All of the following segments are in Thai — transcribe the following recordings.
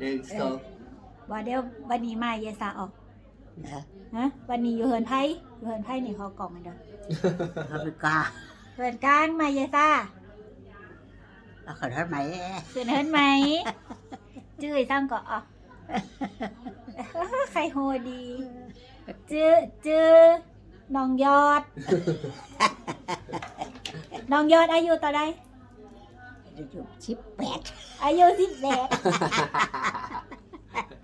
หนึ่งสองว่าเดี๋ยววันนี้มาเยายสาออกนะฮะวันนี้อยู่เฮินไพ่อยู่เฮินไพ่นี่เขากล่องมันเด้อเขาไปกาเฮินกลางมาเยายซาแล้วเขาทำไหมคืนเฮินไหมจื้อสั่งก็อะใครโหดีจื้อจื้อน้องยอด น้องยอดอายุต่อใด อยู่ชิปแปดอายุสิบแปด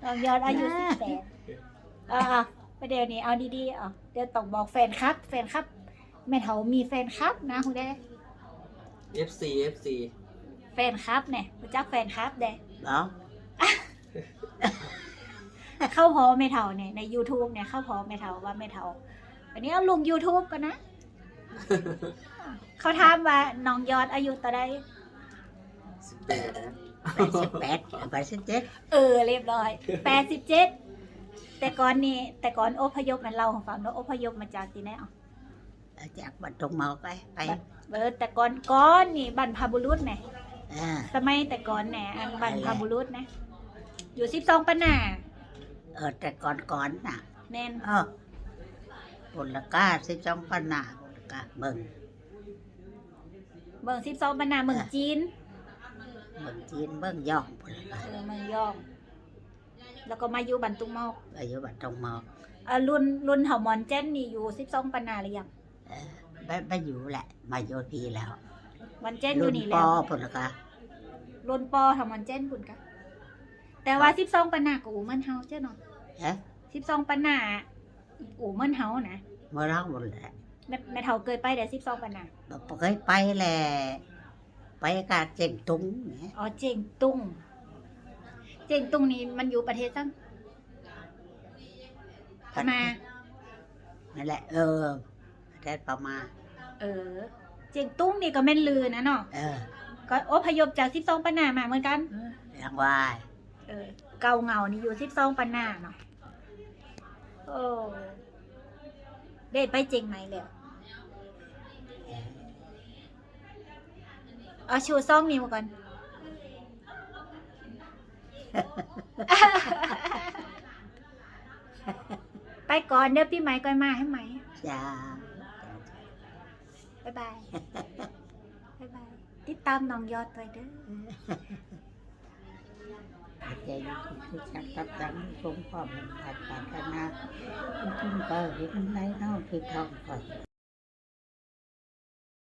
น้องยอดอายุสิบแปดอ่าประเดี๋ยวนี้เอาดีๆอะเดี๋ยวต้องบอกแฟนครับ แฟนครับ แม่เถามีแฟนครับนะคุณแดเอฟซีเอฟซีแฟนครับเนี่ยรู้จักแฟนครับเด้เนาะเข้าพอแม่เถาเนี่ยใน YouTube เนี่ยเข้าพอแม่เถาว่าแม่เถาอันนี้เอาลง YouTube กันนะ เขาถามว่าน้องยอดอายุต่อใดสิบ แปดนะแปดสิบแปดแปดสิบเจ็ดเออเรียบร้อยแปดสิบเจ็ดแต่ก่อนนี่แต่ก่อนอพยพมันเล่าของฟังเนาะอพยพมาจากที่ไหนอะจากบัตรตรงมาไปไปเออแต่ก่อนก่อนนี่บรรพบุรุษเนี่ยอ่าสมัยแต่ก่อนเนี่ยอันบรรพบุรุษนะ อยู่สิบสองปันนาเออแต่ก่อนก่อนน่ะ แน่นเออบุญกาสิจองปนาบุญกาเบิ่งเมืองสิบสองปันนาเมืองจีน เบิ่งจีนเบิ่งย่องบุญกาเออเมืองยองแล้วก็มาอยู่บันตุงมอกอายุบัตรตรงมาอะรุ่นรุ่นเห่ามอนเจนนี่อยู่สิบสองปันนาหรือยังเออไม่ไม่อยู่แหละ มาโยพีแล้ววันเจนอยู่นี่ปแล้อวบุญการุ่นปอเห่ามอนเจนคุณกะแต่ว่าสิบสองปันนากับอูเหมือนเฮาเจ้าเนาะเอ๊ะสิบสองปันนาอูเหมือนเฮานะเมื่อรักบุญแหละแม่แม่เฒ่าเคยไปแต่สิบสองปันนาบอกเคยไปแหละ ไปกาเจงตุงเนี่ยอ๋อเจงตุงเจงตุงนี่มันอยู่ประเทศซังพม่านั่นแหละ เออประเทศประมาณเออ เจงตุงนี่ก็แม่นลือนะเนาะเออก็อพยพจากสิบสองปันนามาเหมือนกันรางวายเออ เกาเหงานี่อยู่สิบสองปันนาเนาะโอ้ได้ไปเจงไหมเลย เอาชูซ่องนิ้วก่อน ไปก่อนเดี๋ยวพี่ไหมก่อนมาให้ไหมจ้าบ๊ายบายบ๊ายบายติดตามน้องยอดด้วยเด้อใจดีที่ชักตับตังชมความมันผ่านผ่านกันนะคุณก็เห็นไรเนาะคือทองก่อน